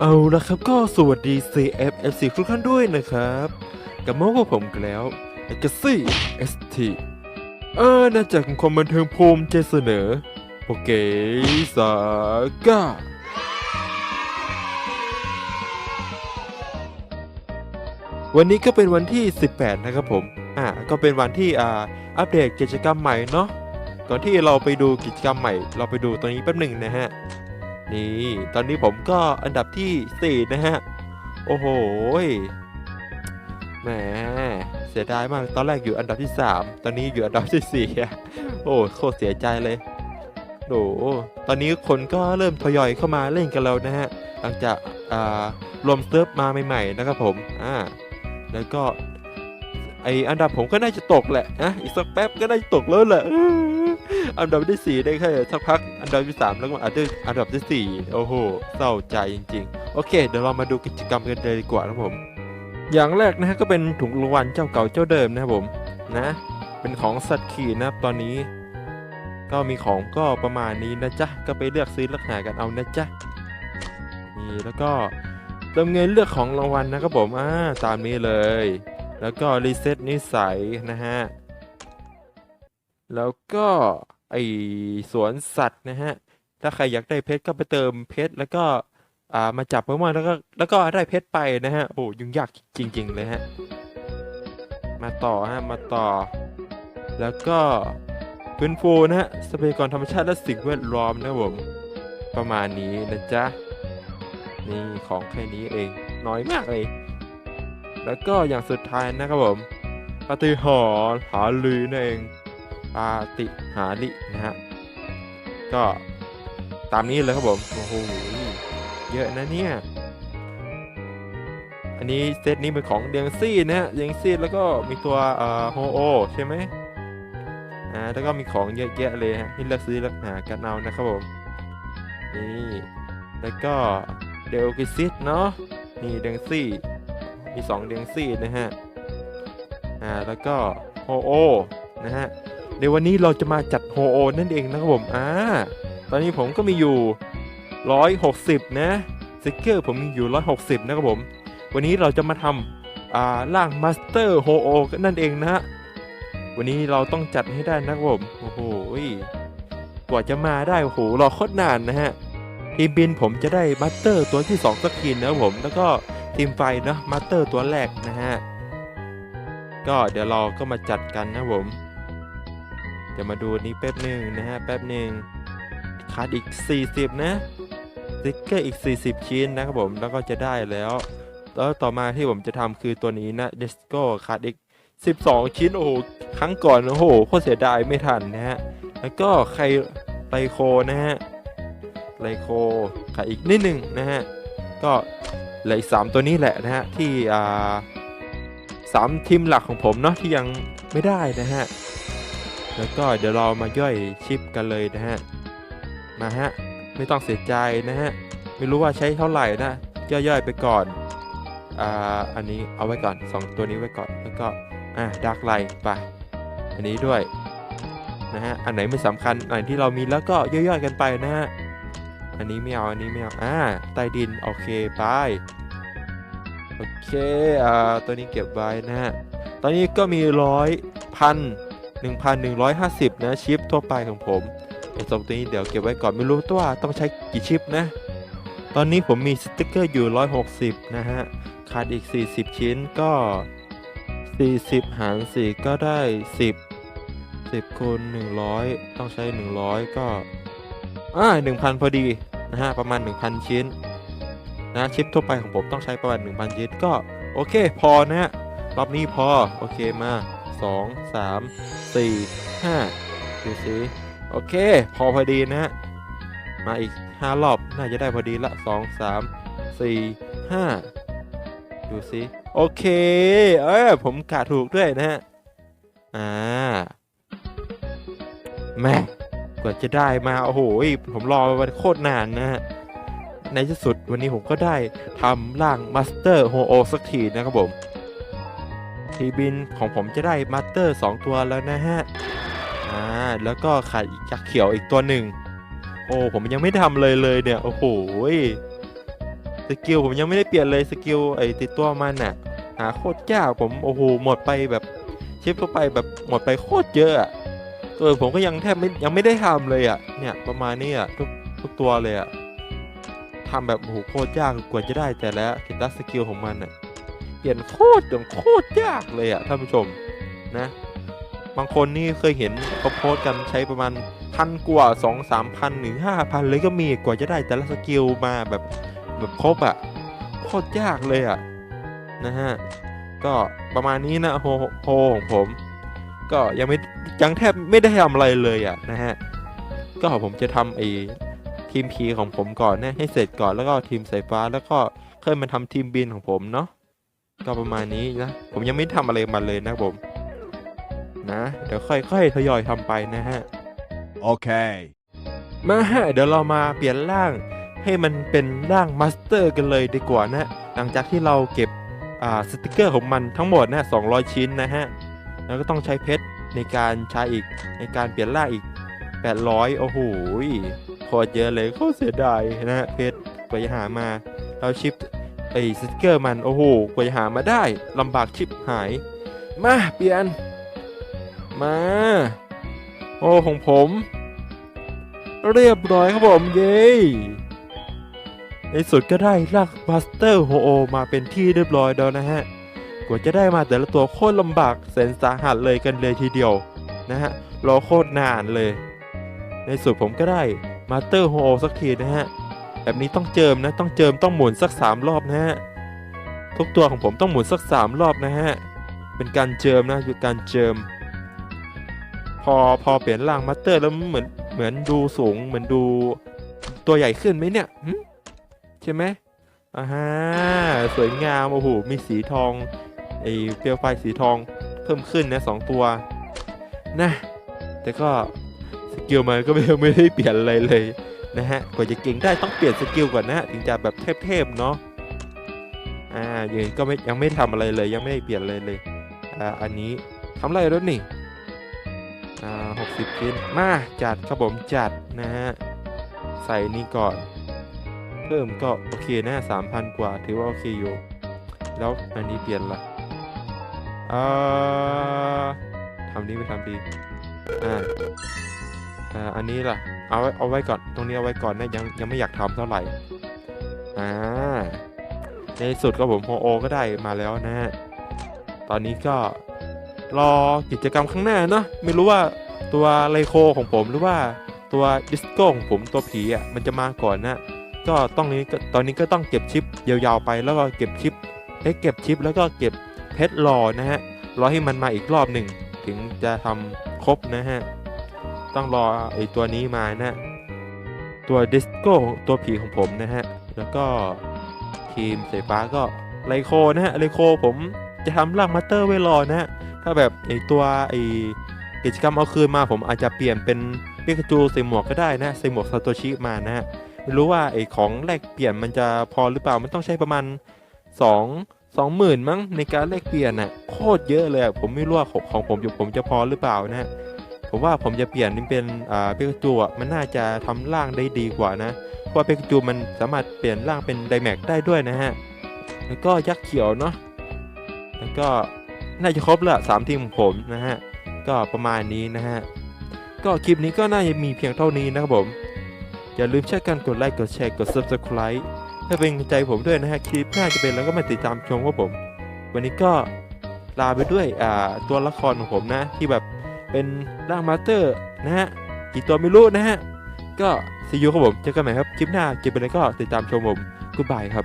เอาละครับก็สวัสดี CFFC ทุกท่านด้วยนะครับ กับมากับผมกันแล้วเอกซี่ ST อาณาจักรของความบันเทิงภูมิใจเสนอโปเกสาก้าวันนี้ก็เป็นวันที่ 18 นะครับผม อ่า ก็เป็นวันที่อ่าอัปเดตกิจกรรมใหม่เนาะ ก่อนที่เราไปดูกิจกรรมใหม่ เราไปดูตัวนี้แป๊บหนึ่งนะฮะ นี่ ตอนนี้ผมก็อันดับที่ 4 นะฮะ โอ้โหยแหมเสียดายมาก ตอนแรกอยู่อันดับที่ 3 ตอนนี้อยู่อันดับที่4อะโอ้โคตรเสียใจเลยโอ้ตอนนี้คนก็เริ่มทยอยเข้ามาเล่นกันแล้วนะฮะ หลังจากอ่ารวมเซิร์ฟมาใหม่ๆนะครับผม อ่า แล้วก็ไออันดับผมก็น่าจะตกแหละนะอีกสักแป๊บก็น่าจะตกแล้วแหละ อันดับที่สี่ได้แค่สักพัก อันดับที่สามแล้วก็อันดับอันดับที่สี่โอ้โห เศร้าใจจริง ๆ โอเค เดี๋ยวเรามาดูกิจกรรมกันเลยดีกว่านะครับผม อย่างแรกนะฮะก็เป็นถุงรางวัลเจ้าเก่าเจ้าเดิมนะครับผม นะ เป็นของสัตว์ขี่นะครับตอนนี้ ก็มีของก็ประมาณนี้นะจ๊ะ ก็ไปเลือกซื้อเลือกหากันเอานะจ๊ะ นี่แล้วก็เติมเงินเลือกของรางวัลนะครับผมอ่าตามนี้เลย แล้วก็รีเซ็ตนิสัยนะฮะ แล้วก็ ไอสวนสัตว์นะฮะ ถ้าใครอยากได้เพชรก็ไปเติมเพชรแล้วก็อ่ามาจับเมื่อแล้วก็แล้วก็ได้เพชรไปนะฮะ โอ้ยุ่งยากจริง ๆ เลยฮะ มาต่อฮะ มาต่อ แล้วก็ฟื้นฟูนะฮะทรัพยากรธรรมชาติและสิ่งแวดล้อมนะผม ประมาณนี้นะจ๊ะ นี่ของแค่นี้เอง น้อยมากเลย แล้วก็อย่างสุดท้ายนะครับผมปฏิหารหาลือนั่นเอง ปาฏิหารินะฮะก็ตามนี้เลยครับผมโอ้โหเยอะนะเนี่ย อันนี้เซตนี้เป็นของเดียงซี่นะฮะเดียงซี่แล้วก็มีตัวเอ่อโฮโอใช่ไหมอ่าแล้วก็มีของเยอะแยะเลยฮะที่เลือกซื้อเลือกหากันเอานะครับผมนี่แล้วก็เดลกิซิสเนาะนี่เดียงซี่มี 2 เดียงซี่นะฮะอ่าแล้วก็โฮโอนะฮะ ในวันนี้เราจะมาจัดโฮโอนั่นเองนะครับผมอ่าตอนนี้ผมก็มีอยู่ 160 นะสติกเกอร์ผมมีอยู่ 160 นะครับผม วันนี้เราจะมาทำอ่าร่างมาสเตอร์โฮโอนั่นเองนะฮะวันนี้เราต้องจัดให้ได้นะครับผมโอ้โหกว่าจะมาได้โอ้โหรอโคตรนานนะฮะทีมบินผมจะได้มาสเตอร์ตัวที่2สักทีนะครับผม แล้วก็ทีมไฟนะมาสเตอร์ตัวแรกนะฮะก็เดี๋ยวเราก็มาจัดกันนะครับผม เดี๋ยวมาดูนี้แป๊บหนึ่งนะฮะแป๊บหนึ่งขาดอีก 40 นะสติ๊กเกอร์อีก 40 ชิ้นนะครับผมแล้วก็จะได้แล้ว แล้วต่อมาที่ผมจะทำคือตัวนี้นะเดสโก้ขาดอีก 12 ชิ้นโอ้โหครั้งก่อนโอ้โหโคตรเสียดายไม่ทันนะฮะแล้วก็ไคไลโคนะฮะไลโคขาดอีกนิดหนึ่งนะฮะ ก็เหลืออีกสามตัวนี้แหละนะฮะ ที่อ่าสามทีมหลักของผมเนาะที่ยังไม่ได้นะฮะ แล้วก็เดี๋ยวเรามาย่อยชิปกันเลยนะฮะ มาฮะ ไม่ต้องเสียใจนะฮะ ไม่รู้ว่าใช้เท่าไหร่นะ ย่อยๆไปก่อน อ่า อันนี้เอาไว้ก่อน 2 ตัวนี้ไว้ก่อน แล้วก็ อ่าดักไลไป อันนี้ด้วย นะฮะ อันไหนไม่สำคัญ อันที่เรามีแล้วก็ย่อยๆกันไปนะฮะ อันนี้ไม่เอา อันนี้ไม่เอา อ่า ใต้ดิน โอเค ไป โอเค อ่า ตัวนี้เก็บไว้นะฮะ ตอนนี้ก็มีร้อยพัน หนึ่งพันหนึ่งร้อยห้าสิบนะชิปทั่วไปของผมไอ้สองตัวนี้เดี๋ยวเก็บไว้ก่อนไม่รู้ตัวาต้องใช้กี่ชิปนะ ตอนนี้ผมมีสติกเกอร์อยู่ 160 นะฮะ ขาดอีก 40 ชิ้นก็ 40 หาร 4 ก็ได้ 10 10คูณ100 ต้องใช้ 100 ก็อ่า1,000 พอดีนะฮะ ประมาณ 1,000 ชิ้น นะชิปทั่วไปของผมต้องใช้ประมาณ 1,000 ชิ้นก็ โอเค พอนะฮะรอบนี้พอ โอเคมา 2 3 4 5 ดูสิโอเค พอพอดีนะฮะ มาอีก 5 รอบ น่าจะได้พอดีละ 2 3 4 5 ดูสิโอเค เออผมกะถูกด้วยนะฮะ อ่าแม่กว่าจะได้มาโอ้โหผมรอมาโคตรนานนะฮะในที่สุดวันนี้ผมก็ได้ทำร่างมาสเตอร์โฮโอสักทีนะครับผม ทีบินของผมจะได้มาสเตอร์2ตัวแล้วนะฮะ อ่า แล้วก็ขาดอีกยักษ์เขียวอีกตัวหนึ่ง โอ้ ผมยังไม่ทำเลยเลยเนี่ย โอ้โหสกิลผมยังไม่ได้เปลี่ยนเลยสกิลไอ้ติดตัวมันน่ะ หาโคตรยากผมโอ้โหหมดไปแบบชิปเข้าไปแบบหมดไปโคตรเยอะตัวผมก็ยังแทบไม่ยังไม่ได้ทำเลยอะ เนี่ยประมาณนี้อะทุกทุกตัวเลยอะทำแบบโอ้โหโคตรยากกว่าจะได้แต่ละกิตัสกิลของมันอะ ปลี่ยนโคตรอย่างโคตรยากเลยอะท่านผู้ชมนะ บางคนนี่เคยเห็นเขาโพสต์กันใช้ประมาณพันกว่าสองสามพันหรือห้าพันเลยก็มีกว่าจะได้แต่ละสกิลมาแบบแบบครบอะโคตรยากเลยอะนะฮะก็ประมาณนี้นะโฮโฮของผม ก็ยังไม่ยังแทบไม่ได้ทำอะไรเลยอะนะฮะก็ผมจะทำไอ้ทีมพีของผมก่อนนะให้เสร็จก่อนแล้วก็ทีมสายฟ้าแล้วก็ค่อยมาทำทีมบินของผมเนาะ ก็ประมาณนี้นะ ผมยังไม่ทำอะไรมันเลยนะครับผม นะ เดี๋ยวค่อยๆทยอยทำไปนะฮะ Okay. มาฮะ เดี๋ยวเรามาเปลี่ยนร่างให้มันเป็นร่างมาสเตอร์กันเลยดีกว่านะ หลังจากที่เราเก็บอ่าสติกเกอร์ของมันทั้งหมดนะ200 ชิ้นนะฮะ แล้วก็ต้องใช้เพชรในการใช้อีกในการเปลี่ยนร่างอีก 800 โอ้โหโคตรเยอะเลยโคตรเสียดายนะฮะเพชรกว่าจะหามา เราชิป ไอ้สติกเกอร์มันโอ้โหกว่าจะหามาได้ลำบากชิปหาย มาเปลี่ยน มา โอ้ของผม เรียบร้อยครับผมเย้ในสุดก็ได้ลากมาสเตอร์โฮโอมาเป็นที่เรียบร้อยแล้วนะฮะ กว่าจะได้มาแต่ละตัวโคตรลำบากแสนสาหัสเลยกันเลยทีเดียวนะฮะรอโคตรนานเลย ในสุดผมก็ได้มาสเตอร์โฮโอสักทีนะฮะ แบบนี้ต้องเจิมนะ ต้องเจิมต้องหมุนสัก 3 รอบนะฮะ ทุกตัวของผมต้องหมุนสัก 3 รอบนะฮะ เป็นการเจิมนะคือการเจิม พอพอเปลี่ยนร่างมาสเตอร์แล้วเหมือนเหมือนดูสูงเหมือนดูตัวใหญ่ขึ้นไหมเนี่ยใช่ไหมอ่าฮะสวยงามโอ้โหมีสีทองไอเปลวไฟสีทองเพิ่มขึ้นนะสองตัวนะแต่ก็สกิลมันก็ไม่ไม่ได้เปลี่ยนอะไรเลย นะฮะกว่าจะเก่งได้ต้องเปลี่ยนสกิลก่อนนะฮะถึงจะแบบเทพๆเนาะอ่าย่างนี้ก็ไม่ยังไม่ทำอะไรเลยยังไม่ได้เปลี่ยนเลยเลยอ่าอันนี้ทำอะไรแล้วนี่อ่าหกสิบชิ้นมาจัดครับผมจัดนะฮะใส่นี่ก่อน เพิ่มก็โอเคนะสามพันกว่าถือว่าโอเคอยู่ แล้วอันนี้เปลี่ยนละอ่าทำนี้ไปทำดีอ่า อ่าอันนี้ล่ะเอาไว้เอาไว้ก่อนตรงนี้เอาไว้ก่อนนะยังยังไม่อยากทำเท่าไหร่อ่าในสุดก็ผมโฮโอก็ได้มาแล้วนะฮะตอนนี้ก็รอกิจกรรมข้างหน้าเนาะไม่รู้ว่าตัวไลโคของผมหรือว่าตัวดิสโก้ของผมตัวผีอะมันจะมาก่อนนะก็ต้องนี้ก็ตอนนี้ก็ต้องเก็บชิปยาวๆไปแล้วก็เก็บชิปเอ้เก็บชิปแล้วก็เก็บเพชรรอนะฮะรอให้มันมาอีกรอบหนึ่งถึงจะทำครบนะฮะ ต้องรอไอตัวนี้มานะตัวดิสโก้ตัวผีของผมนะฮะ แล้วก็ทีมสายฟ้าก็ไลโคนะฮะไลโคผมจะทำร่างมาสเตอร์ไว้รอนะฮะ ถ้าแบบไอตัวไอกิจกรรมเอาคืนมาผมอาจจะเปลี่ยนเป็นปิกาจูใส่หมวกก็ได้นะใส่หมวกซาโตชิมานะฮะไม่รู้ว่าไอของแลกเปลี่ยนมันจะพอหรือเปล่ามันต้องใช้ประมาณ 2 2หมื่นมั้งในการแลกเปลี่ยนน่ะโคตรเยอะเลยผมไม่รู้ว่าของของผมอยู่ผมจะพอหรือเปล่านะฮะ ผมว่าผมจะเปลี่ยนเป็นอ่าปิกาจูอะมันน่าจะทำร่างได้ดีกว่านะเพราะว่าปิกาจูมันสามารถเปลี่ยนร่างเป็นไดแม็กได้ด้วยนะฮะแล้วก็ยักษ์เขียวเนาะแล้วก็น่าจะครบล้วสามทีมของผมนะฮะก็ประมาณนี้นะฮะก็คลิปนี้ก็น่าจะมีเพียงเท่านี้นะครับผม อย่าลืมช่วยกันกดไลค์กดแชร์กด subscribe เพื่อเป็นใจผมด้วยนะฮะคลิปหน้าจะเป็นแล้วก็มาติดตามชมครับผม วันนี้ก็ลาไปด้วยอ่าตัวละครของผมนะที่แบบ เป็นร่างมาสเตอร์นะฮะกี่ตัวไม่รู้นะฮะ ก็ซียูครับผม เจอกันใหม่ครับ คลิปหน้าเป็นอะไรก็ติดตามชมผมกูบายครับ